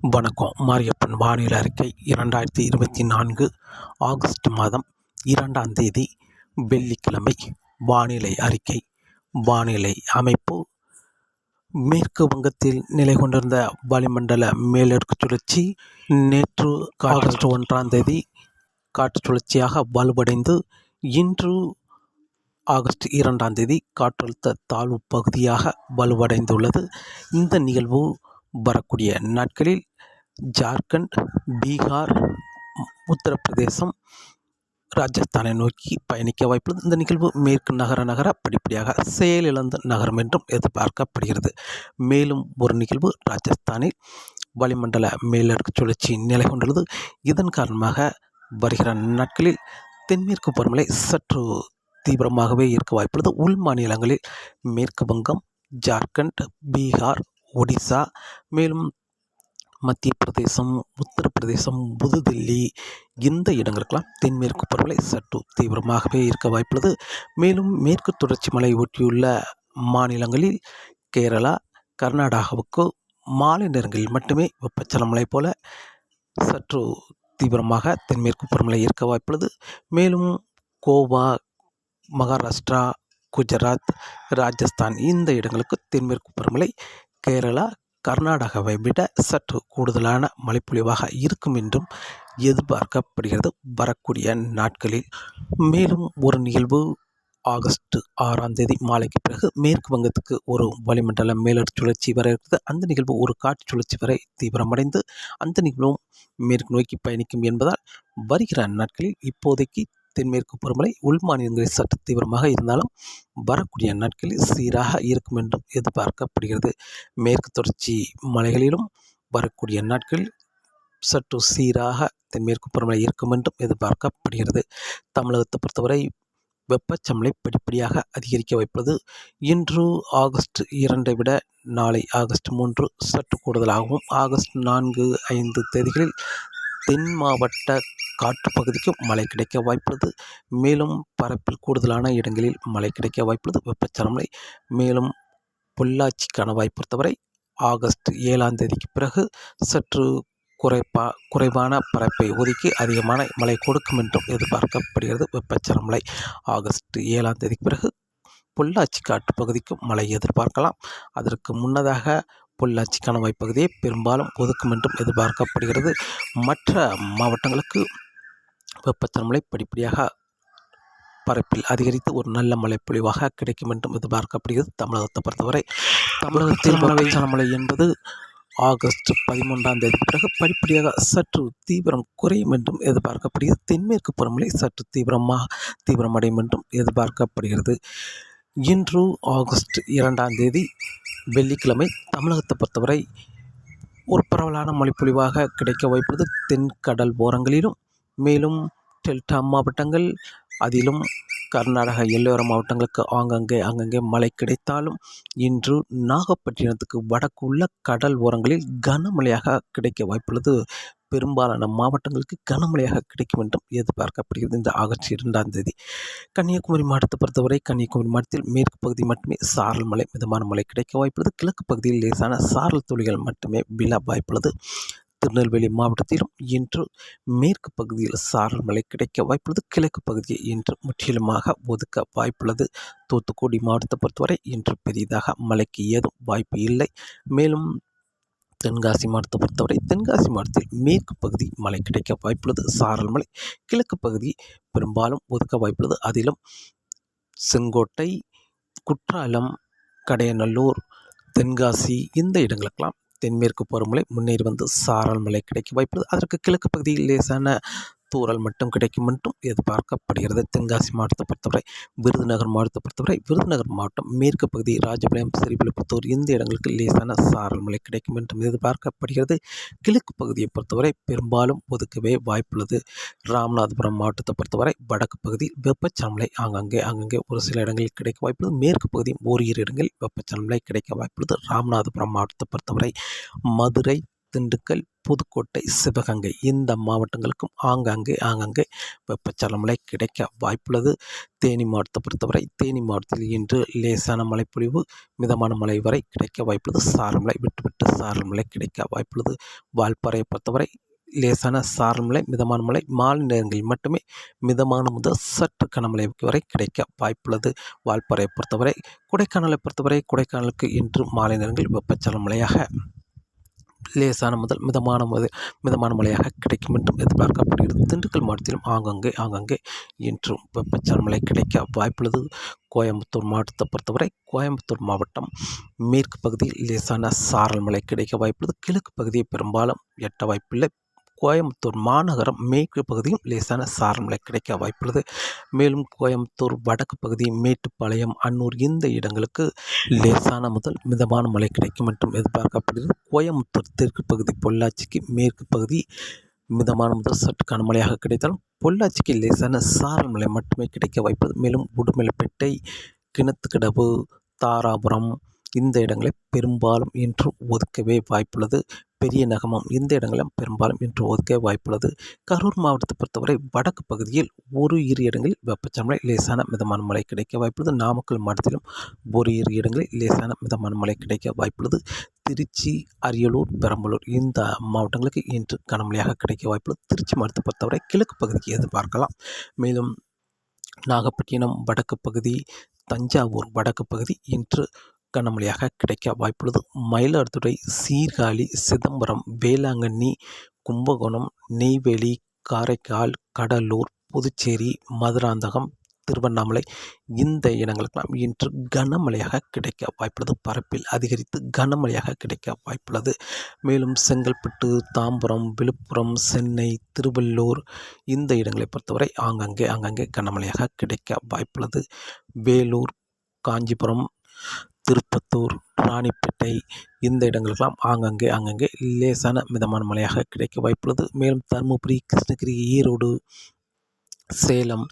வணக்கம். மாரியப்பன் வானிலை அறிக்கை இரண்டாயிரத்தி இருபத்தி நான்கு ஆகஸ்ட் மாதம் இரண்டாம் தேதி வெள்ளிக்கிழமை. வானிலை அறிக்கை. வானிலை அமைப்பு. மேற்கு வங்கத்தில் நிலை கொண்டிருந்த வளிமண்டல மேலடுக்கு சுழற்சி நேற்று ஆகஸ்ட் ஒன்றாம் தேதி காற்று சுழற்சியாக வலுவடைந்து இன்று ஆகஸ்ட் இரண்டாம் தேதி காற்றழுத்த தாழ்வு பகுதியாக வலுவடைந்துள்ளது. இந்த நிகழ்வு வரக்கூடிய நாட்களில் ஜார்க்கண்ட் பீகார் உத்தரப்பிரதேசம் ராஜஸ்தானை நோக்கி பயணிக்க வாய்ப்புள்ளது. இந்த நிகழ்வு மேற்கு நகர நகர படிப்படியாக செயலிழந்த நகரம் என்றும் எதிர்பார்க்கப்படுகிறது. மேலும் ஒரு நிகழ்வு ராஜஸ்தானில் வளிமண்டல மேலடுக்கு சுழற்சி நிலை கொண்டுள்ளது. இதன் காரணமாக வருகிற நாட்களில் தென்மேற்கு பருவமழை சற்று தீவிரமாகவே இருக்க வாய்ப்புள்ளது. உள் மாநிலங்களில் மேற்கு வங்கம் ஜார்க்கண்ட் பீகார் ஒடிசா மேலும் மத்திய பிரதேசம் உத்தரப்பிரதேசம் புதுதில்லி இந்த இடங்களுக்கெல்லாம் தென்மேற்கு பருவமழை சற்று தீவிரமாகவே இருக்க வாய்ப்புள்ளது. மேலும் மேற்கு தொடர்ச்சி மலை ஒட்டியுள்ள மாநிலங்களில் கேரளா கர்நாடகாவுக்கு மாலை நேரங்களில் மட்டுமே வெப்பச்சல மலை போல சற்று தீவிரமாக தென்மேற்கு பருவமழை இருக்க வாய்ப்புள்ளது. மேலும் கோவா மகாராஷ்டிரா குஜராத் ராஜஸ்தான் இந்த இடங்களுக்கு தென்மேற்கு பருவமழை கேரளா கர்நாடகாவை விட சற்று கூடுதலான மழைப்பொழிவாக இருக்கும் என்றும் எதிர்பார்க்கப்படுகிறது வரக்கூடிய நாட்களில். மேலும் ஒரு நிகழ்வு ஆகஸ்ட் ஆறாம் தேதி மாலைக்கு பிறகு மேற்கு வங்கத்துக்கு ஒரு வளிமண்டல மேலடு சுழற்சி வர இருக்குது அந்த நிகழ்வு ஒரு காற்று சுழற்சி வரை தீவிரமடைந்து அந்த நிகழ்வும் மேற்கு நோக்கி பயணிக்கும் என்பதால் வருகிற நாட்களில் இப்போதைக்கு தென்மேற்கு பருவமழை உள் மாநிலங்களில் சற்று தீவிரமாக இருந்தாலும் வரக்கூடிய நாட்களில் சீராக இருக்கும் என்றும் எதிர்பார்க்கப்படுகிறது. மேற்கு தொடர்ச்சி மலைகளிலும் வரக்கூடிய நாட்களில் சற்று சீராக தென்மேற்கு பருவமழை இருக்கும் என்றும் எதிர்பார்க்கப்படுகிறது. தமிழகத்தை பொறுத்தவரை வெப்பச்சமலை படிப்படியாக அதிகரிக்க வைப்பது இன்று ஆகஸ்ட் இரண்டை விட நாளை ஆகஸ்ட் மூன்று சற்று கூடுதலாகவும் ஆகஸ்ட் நான்கு ஐந்து தேதிகளில் தென் மாவட்ட காற்று பகுதிக்கும் மழை கிடைக்க வாய்ப்புள்ளது. மேலும் பரப்பில் கூடுதலான இடங்களில் மழை கிடைக்க வாய்ப்புள்ளது. வெப்பச்சலமலை மேலும் பொள்ளாச்சிக்கான வாய்ப்பு பொறுத்தவரை ஆகஸ்ட் ஏழாம் தேதிக்கு பிறகு சற்று குறைப்பா குறைவான பரப்பை ஒதுக்கி அதிகமான மழை கொடுக்கும் என்றும் எதிர்பார்க்கப்படுகிறது. வெப்பச்சலமலை ஆகஸ்ட் ஏழாம் தேதிக்கு பிறகு பொள்ளாச்சி காட்டு பகுதிக்கும் மழை எதிர்பார்க்கலாம். அதற்கு முன்னதாக பொள்ளாச்சி கணவாய் பகுதியை பெரும்பாலும் ஒதுக்கும் என்றும் எதிர்பார்க்கப்படுகிறது. மற்ற மாவட்டங்களுக்கு வெப்பச்சலமலை படிப்படியாக பரப்பில் அதிகரித்து ஒரு நல்ல மழை பொழிவாக கிடைக்கும் என்றும் எதிர்பார்க்கப்படுகிறது. தமிழகத்தை பொறுத்தவரை தமிழகத்தில் வெப்பச்சலமலை என்பது ஆகஸ்ட் பதிமூன்றாம் தேதி பிறகு படிப்படியாக சற்று தீவிரம் குறையும் என்றும் எதிர்பார்க்கப்படுகிறது. தென்மேற்கு பருவமழை சற்று தீவிரமாக தீவிரமடையும் என்றும் எதிர்பார்க்கப்படுகிறது. இன்று ஆகஸ்ட் இரண்டாம் தேதி வெள்ளிக்கிழமை தமிழகத்தை பொறுத்தவரை ஒரு பரவலான மழைப்பொழிவாக கிடைக்க வாய்ப்புள்ளது. தென்கடல் ஓரங்களிலும் மேலும் டெல்டா மாவட்டங்கள் அதிலும் கர்நாடக எல்லோர மாவட்டங்களுக்கு ஆங்கங்கே அங்கங்கே மழை கிடைத்தாலும் இன்று நாகப்பட்டினத்துக்கு வடக்கு உள்ள கடல் ஓரங்களில் கனமழையாக கிடைக்க வாய்ப்புள்ளது. பெரும்பாலான மாவட்டங்களுக்கு கனமழையாக கிடைக்கும் என்றும் எதிர்பார்க்கப்படுகிறது. இந்த ஆகஸ்ட் இரண்டாம் தேதி கன்னியாகுமரி மாவட்டத்தை பொறுத்தவரை கன்னியாகுமரி மாவட்டத்தில் மேற்கு பகுதி மட்டுமே சாரல் மழை மிதமான மழை கிடைக்க வாய்ப்புள்ளது. கிழக்கு பகுதியில் லேசான சாரல் துளிகள் மட்டுமே விழ வாய்ப்புள்ளது. திருநெல்வேலி மாவட்டத்திலும் இன்று மேற்கு பகுதியில் சாரல் மழை கிடைக்க வாய்ப்புள்ளது. கிழக்கு பகுதியை இன்று முற்றிலுமாக ஒதுக்க வாய்ப்புள்ளது. தூத்துக்குடி மாவட்டத்தை பொறுத்தவரை இன்று பெரிதாக மழைக்கு ஏதும் வாய்ப்பு இல்லை. மேலும் தென்காசி மாவட்டத்தை பொறுத்தவரை தென்காசி மாவட்டத்தில் மேற்கு பகுதி மழை கிடைக்க வாய்ப்புள்ளது. சாரல் மலை கிழக்கு பகுதி பெரும்பாலும் ஒதுக்க வாய்ப்புள்ளது. அதிலும் செங்கோட்டை குற்றாலம் கடையநல்லூர் தென்காசி இந்த இடங்களுக்கெல்லாம் தென்மேற்கு பருவமழை முன்னேறி வந்து சாரல் மழை கிடைக்க வாய்ப்புள்ளது. அதற்கு கிழக்கு பகுதியில் லேசான தூரல் மட்டும் கிடைக்கும் என்றும் எதிர்பார்க்கப்படுகிறது. தென்காசி மாவட்டத்தை பொறுத்தவரை விருதுநகர் மாவட்டத்தை பொறுத்தவரை விருதுநகர் மாவட்டம் மேற்கு பகுதி ராஜபாளையம் சிறிவில்புத்தூர் இந்த இடங்களுக்கு லேசான சாரல் மழை கிடைக்கும் என்றும் எதிர்பார்க்கப்படுகிறது. கிழக்கு பகுதியை பொறுத்தவரை பெரும்பாலும் ஒதுக்கவே வாய்ப்புள்ளது. ராமநாதபுரம் மாவட்டத்தை பொறுத்தவரை வடக்கு பகுதி வெப்பச்சலமலை ஆங்காங்கே அங்கங்கே ஒரு சில இடங்களில் கிடைக்க வாய்ப்புள்ளது. மேற்கு பகுதியும் ஓரிரு இடங்களில் வெப்பச்சலமலை கிடைக்க வாய்ப்புள்ளது. ராமநாதபுரம் மாவட்டத்தை பொறுத்தவரை மதுரை திண்டுக்கல் புதுக்கோட்டை சிவகங்கை. இந்த மாவட்டங்களுக்கும் ஆங்காங்கே ஆங்காங்கே வெப்பச்சலன மழை கிடைக்க வாய்ப்புள்ளது. தேனி மாவட்டத்தை பொறுத்தவரை தேனி மாவட்டத்தில் இன்று லேசான மழைப்பொழிவு மிதமான மழை வரை கிடைக்க வாய்ப்புள்ளது. சாரல் மழை விட்டு விட்டு சாரல் மழை கிடைக்க வாய்ப்புள்ளது. வால்பாறையை பொறுத்தவரை லேசான சாரல் மழை மிதமான மழை மாலை நேரங்களில் மட்டுமே மிதமான முதல் சற்று கனமழை வரை கிடைக்க வாய்ப்புள்ளது. வால்பாறையை பொறுத்தவரை கொடைக்கானலை பொறுத்தவரை கொடைக்கானலுக்கு இன்று மாலை நேரங்களில் வெப்பச்சல மழையாக லேசான முதல் மிதமான முதல் மிதமான மழையாக கிடைக்கும் என்றும் எதிர்பார்க்கப்படுகிறது. திண்டுக்கல் மாவட்டத்திலும் ஆங்கங்கே ஆங்காங்கே இன்றும் வெப்பச்சலன மழை கிடைக்க வாய்ப்புள்ளது. கோயம்புத்தூர் மாவட்டத்தை பொறுத்தவரை கோயம்புத்தூர் மாவட்டம் மேற்கு பகுதியில் லேசான சாரல் மழை கிடைக்க வாய்ப்புள்ளது. கிழக்கு பகுதியை பெரும்பாலும் எட்ட வாய்ப்பில்லை. கோயம்புத்தூர் மாநகரம் மேற்கு பகுதியும் லேசான சாரல் கிடைக்க வாய்ப்புள்ளது. மேலும் கோயம்புத்தூர் வடக்கு பகுதி மேட்டுப்பாளையம் அன்னூர் இந்த இடங்களுக்கு லேசான முதல் மிதமான மழை கிடைக்கும் என்றும் எதிர்பார்க்கப்படுகிறது. கோயம்புத்தூர் தெற்கு பகுதி பொள்ளாச்சிக்கு மேற்கு பகுதி மிதமான முதல் சற்று கனமழையாக கிடைத்தாலும் பொள்ளாச்சிக்கு லேசான சாரல் மழை மட்டுமே கிடைக்க வாய்ப்பது மேலும் உடுமலைப்பேட்டை கிணத்துக்கடவு தாராபுரம் இந்த இடங்களை பெரும்பாலும் இன்று ஒதுக்கவே வாய்ப்புள்ளது. பெரிய நகமம் இந்த இடங்களும் பெரும்பாலும் இன்று ஒதுக்க வாய்ப்புள்ளது. கரூர் மாவட்டத்தை பொறுத்தவரை வடக்கு பகுதியில் ஒரு இரு இடங்களில் வெப்பச்சமலை லேசான மிதமான மழை கிடைக்க வாய்ப்புள்ளது. நாமக்கல் மாவட்டத்திலும் ஒரு இரு இடங்களில் லேசான மிதமான மழை கிடைக்க வாய்ப்புள்ளது. திருச்சி அரியலூர் பெரம்பலூர் இந்த மாவட்டங்களுக்கு இன்று கனமழையாக கிடைக்க வாய்ப்புள்ளது. திருச்சி மாவட்டத்தை பொறுத்தவரை கிழக்கு பகுதிக்கு எதிர்பார்க்கலாம். மேலும் நாகப்பட்டினம் வடக்கு பகுதி தஞ்சாவூர் வடக்கு பகுதி இன்று கனமழையாக கிடைக்க வாய்ப்புள்ளது. மயிலாடுதுறை சீர்காழி சிதம்பரம் வேளாங்கண்ணி கும்பகோணம் நெய்வேலி காரைக்கால் கடலூர் புதுச்சேரி மதுராந்தகம் திருவண்ணாமலை இந்த இடங்களுக்கெல்லாம் இன்று கனமழையாக கிடைக்க வாய்ப்புள்ளது. பரப்பில் அதிகரித்து கனமழையாக கிடைக்க வாய்ப்புள்ளது. மேலும் செங்கல்பட்டு தாம்பரம் விழுப்புரம் சென்னை திருவள்ளூர் இந்த இடங்களை பொறுத்தவரை ஆங்காங்கே ஆங்காங்கே கனமழையாக கிடைக்க வாய்ப்புள்ளது. வேலூர் காஞ்சிபுரம் திருப்பத்தூர் ராணிப்பேட்டை இந்த இடங்களுக்கெல்லாம் ஆங்கங்கே அங்கங்கே லேசான மிதமான மழையாக கிடைக்க வாய்ப்புள்ளது. மேலும் தருமபுரி கிருஷ்ணகிரி ஈரோடு சேலம்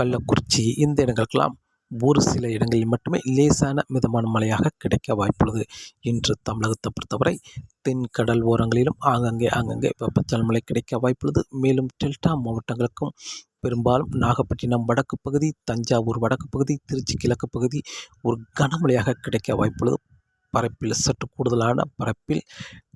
கள்ளக்குறிச்சி இந்த இடங்களுக்கெல்லாம் ஒரு சில இடங்களில் மட்டுமே லேசான மிதமான மழையாக கிடைக்க வாய்ப்புள்ளது. இன்று தமிழகத்தை பொறுத்தவரை தென் கடல் ஓரங்களிலும் ஆங்கங்கே ஆங்கங்கே வெப்பச்சலன மழை கிடைக்க வாய்ப்புள்ளது. மேலும் டெல்டா மாவட்டங்களுக்கும் பெரும்பாலும் நாகப்பட்டினம் வடக்கு பகுதி தஞ்சாவூர் வடக்கு பகுதி திருச்சி கிழக்கு பகுதி ஒரு கனமழையாக கிடைக்க வாய்ப்புள்ளது. பரப்பில் சற்று கூடுதலான பரப்பில்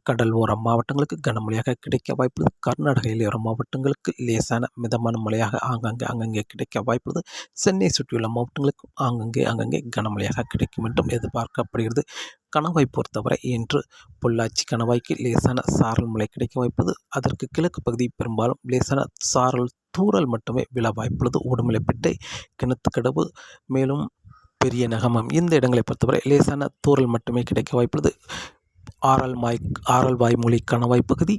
கடல் ஓர மாவட்டங்களுக்கு கனமழையாக கிடைக்க வாய்ப்புள்ளது. கர்நாடக எல்லையோர மாவட்டங்களுக்கு லேசான மிதமான மழையாக ஆங்காங்கே அங்கங்கே கிடைக்க வாய்ப்புள்ளது. சென்னை சுற்றியுள்ள மாவட்டங்களுக்கும் ஆங்கங்கே அங்கங்கே கனமழையாக கிடைக்கும் என்றும் எதிர்பார்க்கப்படுகிறது. கணவாய் பொறுத்தவரை இன்று பொள்ளாச்சி கணவாய்க்கு லேசான சாரல் மழை கிடைக்க வாய்ப்பது அதற்கு கிழக்கு பகுதி பெரும்பாலும் லேசான சாரல் தூறல் மட்டுமே விழ வாய்ப்புள்ளது. உடுமலைப்பேட்டை கிணத்துக்கடவு மேலும் பெரிய நகமம் இந்த இடங்களை பொறுத்தவரை லேசான தூறல் மட்டுமே கிடைக்க வாய்ப்புள்ளது. ஆரல் மாய் ஆரல் வாய்மொழி கணவாய் பகுதி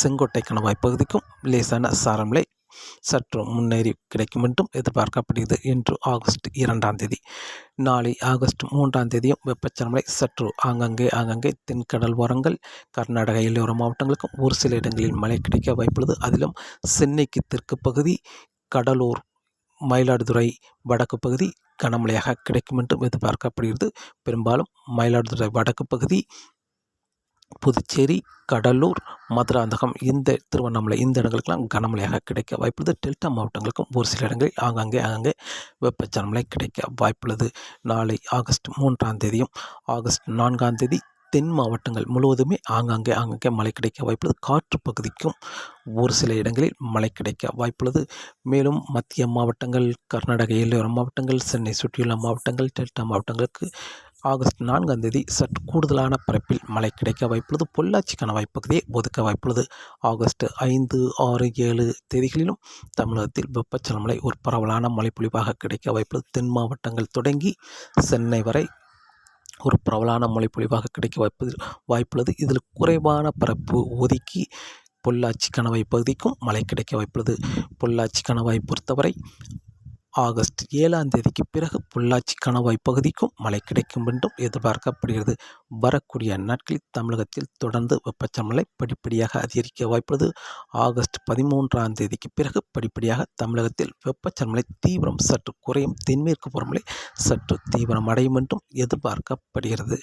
செங்கோட்டை கணவாய் பகுதிக்கும் லேசான சாரமலை சற்று முன்னேறி கிடைக்கும் என்றும் எதிர்பார்க்கப்படுகிறது. இன்று ஆகஸ்ட் இரண்டாம் தேதி. நாளை ஆகஸ்ட் மூன்றாம் தேதியும் வெப்பச்சலமலை. சற்று ஆங்கங்கே ஆங்கங்கே தென்கடல் ஓரங்கள் கர்நாடக எல்லையோர மாவட்டங்களுக்கும் ஒரு சில இடங்களில் மழை கிடைக்க வாய்ப்புள்ளது. அதிலும் சென்னைக்கு தெற்கு பகுதி கடலூர் மயிலாடுதுறை வடக்கு பகுதி கனமழையாக கிடைக்கும் என்றும் எதிர்பார்க்கப்படுகிறது. பெரும்பாலும் மயிலாடுதுறை வடக்கு பகுதி புதுச்சேரி கடலூர் மதுராந்தகம் இந்த திருவண்ணாமலை இந்த இடங்களுக்கெல்லாம் கனமழையாக கிடைக்க வாய்ப்புள்ளது. டெல்டா மாவட்டங்களுக்கும் ஒரு சில இடங்களில் ஆங்காங்கே ஆங்காங்கே வெப்பச்சலமழை கிடைக்க வாய்ப்புள்ளது. நாளை ஆகஸ்ட் மூன்றாம் தேதியும் ஆகஸ்ட் நான்காம் தேதி தென் மாவட்டங்கள் முழுவதுமே ஆங்காங்கே ஆங்காங்கே மழை கிடைக்க வாய்ப்புள்ளது. காற்று பகுதிக்கும் ஒரு சில இடங்களில் மழை கிடைக்க வாய்ப்புள்ளது. மேலும் மத்திய மாவட்டங்கள் கர்நாடக எல்லையோர மாவட்டங்கள் சென்னை சுற்றியுள்ள மாவட்டங்கள் டெல்டா மாவட்டங்களுக்கு ஆகஸ்ட் நான்காம் தேதி சற்று கூடுதலான பரப்பில் மழை கிடைக்க வாய்ப்புள்ளது. பொள்ளாச்சிக்கான கணவாய் பகுதியை ஒதுக்க வாய்ப்புள்ளது. ஆகஸ்ட் ஐந்து ஆறு ஏழு தேதிகளிலும் தமிழகத்தில் வெப்பச்சலன மழை ஒரு பரவலான மழைப்பொழிவாக கிடைக்க வாய்ப்புள்ளது. தென் மாவட்டங்கள் தொடங்கி சென்னை வரை ஒரு பரவலான மழைப்பொழிவாக கிடைக்க வாய்ப்பு வாய்ப்புள்ளது. இதில் குறைவான பரப்பு ஒதுக்கி பொள்ளாச்சி கணவாய் பகுதிக்கும் மழை கிடைக்க வாய்ப்புள்ளது. பொள்ளாச்சி கணவாய் பொறுத்தவரை ஆகஸ்ட் ஏழாம் தேதிக்கு பிறகு பொள்ளாச்சி கணவாய் பகுதிக்கும் மழை கிடைக்கும் என்றும் எதிர்பார்க்கப்படுகிறது. வரக்கூடிய நாட்களில் தமிழகத்தில் தொடர்ந்து வெப்பச்சமலை படிப்படியாக அதிகரிக்க வாய்ப்புள்ளது. ஆகஸ்ட் பதிமூன்றாம் தேதிக்கு பிறகு படிப்படியாக தமிழகத்தில் வெப்பச்சமலை தீவிரம் சற்று குறையும் தென்மேற்கு புறமலை சற்று தீவிரம் அடையும் என்றும் எதிர்பார்க்கப்படுகிறது.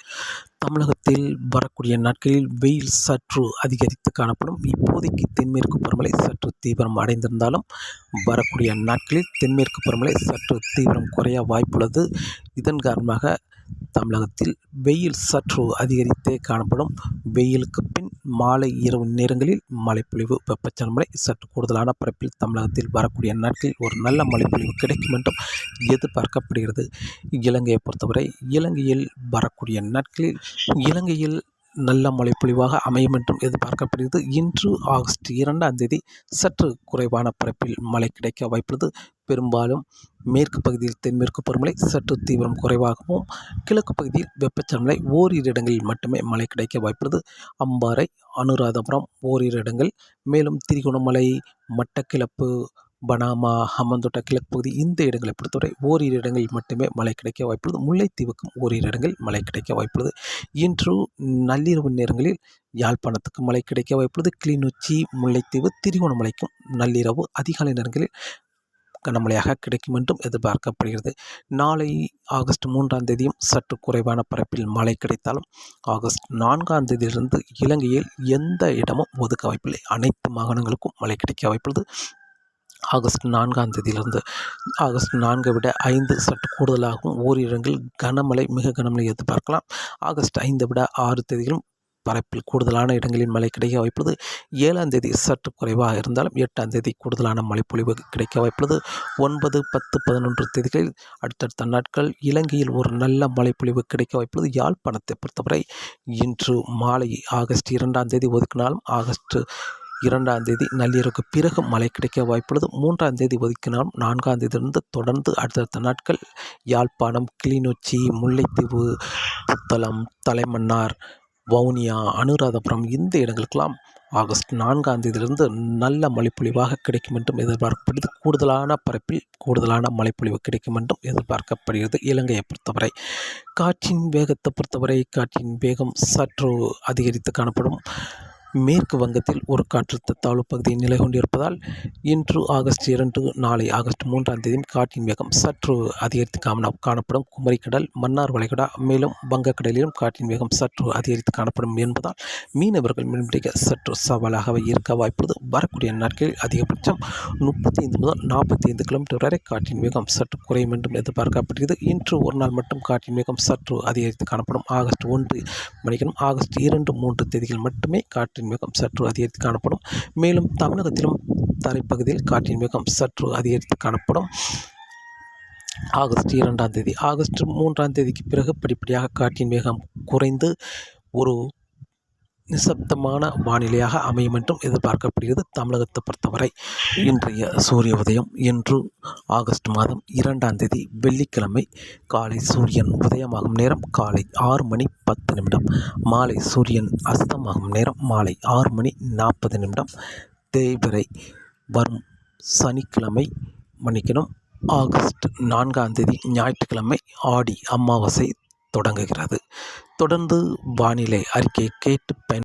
தமிழகத்தில் வரக்கூடிய நாட்களில் வெயில் சற்று அதிகரித்து காணப்படும். இப்போதைக்கு தென்மேற்கு பருவமழை சற்று தீவிரம் அடைந்திருந்தாலும் வரக்கூடிய நாட்களில் தென்மேற்கு பருவமழை சற்று தீவிரம் குறைய வாய்ப்புள்ளது. இதன் காரணமாக தமிழகத்தில் வெயில் சற்று அதிகரித்தே காணப்படும். வெயிலுக்கு பின் மாலை இரவு நேரங்களில் மழைப்பொழிவு வெப்பச்சலன மழை சற்று கூடுதலான பரப்பில் தமிழகத்தில் வரக்கூடிய நாட்களில் ஒரு நல்ல மழைப்பொழிவு கிடைக்கும் என்றும் எதிர்பார்க்கப்படுகிறது. இலங்கையை பொறுத்தவரை இலங்கையில் வரக்கூடிய நாட்களில் இலங்கையில் நல்ல மழைப்பொழிவாக அமையும் என்றும் எதிர்பார்க்கப்படுகிறது. இன்று ஆகஸ்ட் இரண்டாம் தேதி சற்று குறைவான பரப்பில் மழை கிடைக்க வாய்ப்புள்ளது. பெரும்பாலும் மேற்கு பகுதியில் தென்மேற்கு பருவமழை சற்று தீவிரம் குறைவாகவும் கிழக்கு பகுதியில் வெப்பச்சலமலை ஓரிரு இடங்களில் மட்டுமே மழை கிடைக்க வாய்ப்புள்ளது. அம்பாறை அனுராதபுரம் ஓரிரு இடங்கள் மேலும் திரிகோணமலை மட்டக்கிளப்பு பனாமா ஹம்மந்தோட்டா கிழக்கு பகுதி இந்த இடங்களை பொறுத்தவரை ஓரிரு இடங்களில் மட்டுமே மழை கிடைக்க வாய்ப்புள்ளது. முல்லைத்தீவுக்கும் ஓரிரு இடங்களில் மழை கிடைக்க வாய்ப்புள்ளது. இன்று நள்ளிரவு நேரங்களில் யாழ்ப்பாணத்துக்கு மழை கிடைக்க வாய்ப்புள்ளது. கிளிநொச்சி முல்லைத்தீவு திருவோணமலைக்கும் நள்ளிரவு அதிகாலை நேரங்களில் கனமழையாக கிடைக்கும் என்றும் எதிர்பார்க்கப்படுகிறது. நாளை ஆகஸ்ட் மூன்றாம் தேதியும் சற்று குறைவான பரப்பில் மழை கிடைத்தாலும் ஆகஸ்ட் நான்காம் தேதியிலிருந்து இலங்கையில் எந்த இடமும் ஒதுக்க வாய்ப்பில்லை. அனைத்து மாகாணங்களுக்கும் மழை கிடைக்க வாய்ப்புள்ளது. ஆகஸ்ட் நான்காம் தேதியிலிருந்து ஆகஸ்ட் நான்கை விட ஐந்து சற்று கூடுதலாகவும் ஓரிடங்களில் கனமழை மிக கனமழை எதிர்பார்க்கலாம் ஆகஸ்ட் ஐந்தை விட ஆறு தேதிகளும் பரப்பில் கூடுதலான இடங்களில் மழை கிடைக்க வாய்ப்புள்ளது. ஏழாம் தேதி சற்று குறைவாக இருந்தாலும் எட்டாம் தேதி கூடுதலான மழைப்பொழிவு கிடைக்க வாய்ப்புள்ளது. ஒன்பது பத்து பதினொன்று தேதிகளில் அடுத்தடுத்த நாட்கள் இலங்கையில் ஒரு நல்ல மழைப்பொழிவு கிடைக்க வாய்ப்புள்ளது. யாழ்ப்பாணத்தை பொறுத்தவரை இன்று மாலை ஆகஸ்ட் இரண்டாம் தேதி ஒதுக்கினாலும் ஆகஸ்ட் இரண்டாம் தேதி நள்ளிரவுக்கு பிறகு மழை கிடைக்க வாய்ப்புள்ளது. மூன்றாம் தேதி ஒதுக்கினாலும் நான்காம் தேதியிலிருந்து தொடர்ந்து அடுத்தடுத்த நாட்கள் யாழ்ப்பாணம் கிளிநொச்சி முல்லைத்தீவு புத்தளம் தலைமன்னார் வவுனியா அனுராதபுரம் இந்த இடங்களுக்கெல்லாம் ஆகஸ்ட் நான்காம் தேதியிலிருந்து நல்ல மழைப்பொழிவாக கிடைக்கும் என்றும் எதிர்பார்க்கப்படுகிறது. கூடுதலான பரப்பில் கூடுதலான மழைப்பொழிவு கிடைக்கும் என்றும் எதிர்பார்க்கப்படுகிறது. இலங்கையை பொறுத்தவரை காற்றின் வேகத்தை பொறுத்தவரை காற்றின் வேகம் சற்று அதிகரித்து காணப்படும். மேற்கு வங்கத்தில் ஒரு காற்றழுத்த தாழ்வு பகுதி நிலை கொண்டிருப்பதால் இன்று ஆகஸ்ட் இரண்டு நாளை ஆகஸ்ட் மூன்றாம் தேதி காற்றின் வேகம் சற்று அதிகரித்து காண காணப்படும். குமரிக்கடல் மன்னார் வளைகுடா மேலும் வங்கக்கடலிலும் காற்றின் வேகம் சற்று அதிகரித்து காணப்படும் என்பதால் மீனவர்கள் மீன்பிடிக்க சற்று சவாலாகவே இருக்க வாய்ப்புள்ளது. வரக்கூடிய நாட்களில் அதிகபட்சம் முப்பத்தி ஐந்து முதல் நாற்பத்தி ஐந்து கிலோமீட்டர் வரை காற்றின் வேகம் சற்று குறையும் என்றும் எதிர்பார்க்கப்படுகிறது. இன்று ஒரு நாள் மட்டும் காற்றின் வேகம் சற்று அதிகரித்து காணப்படும். ஆகஸ்ட் ஒன்று மணிக்கணும் ஆகஸ்ட் இரண்டு மூன்று தேதிகள் மட்டுமே காற்று காற்றின் வேகம் சற்று அதிகரித்து காணப்படும். மேலும் தமிழகத்திலும் தரைப்பகுதியில் காற்றின் வேகம் சற்று அதிகரித்து காணப்படும். ஆகஸ்ட் இரண்டாம் தேதி ஆகஸ்ட் மூன்றாம் தேதிக்கு பிறகு படிப்படியாக காற்றின் வேகம் குறைந்து ஒரு நிசப்தமான வானிலையாக அமையும் என்றும் எதிர்பார்க்கப்படுகிறது தமிழகத்தை பொறுத்தவரை. இன்றைய சூரிய உதயம் இன்று ஆகஸ்ட் மாதம் இரண்டாம் தேதி வெள்ளிக்கிழமை காலை சூரியன் உதயமாகும் நேரம் காலை ஆறு மணி பத்து நிமிடம் மாலை சூரியன் அஸ்தமாகும் நேரம் மாலை ஆறு மணி நாற்பது நிமிடம். தேய்பிறை வரும் சனிக்கிழமை மன்னிக்கணும் ஆகஸ்ட் நான்காம் தேதி ஞாயிற்றுக்கிழமை ஆடி அமாவாசை தொடங்குகிறது. தொடர்ந்து வானிலை அறிக்கையை கேட்டு பயன்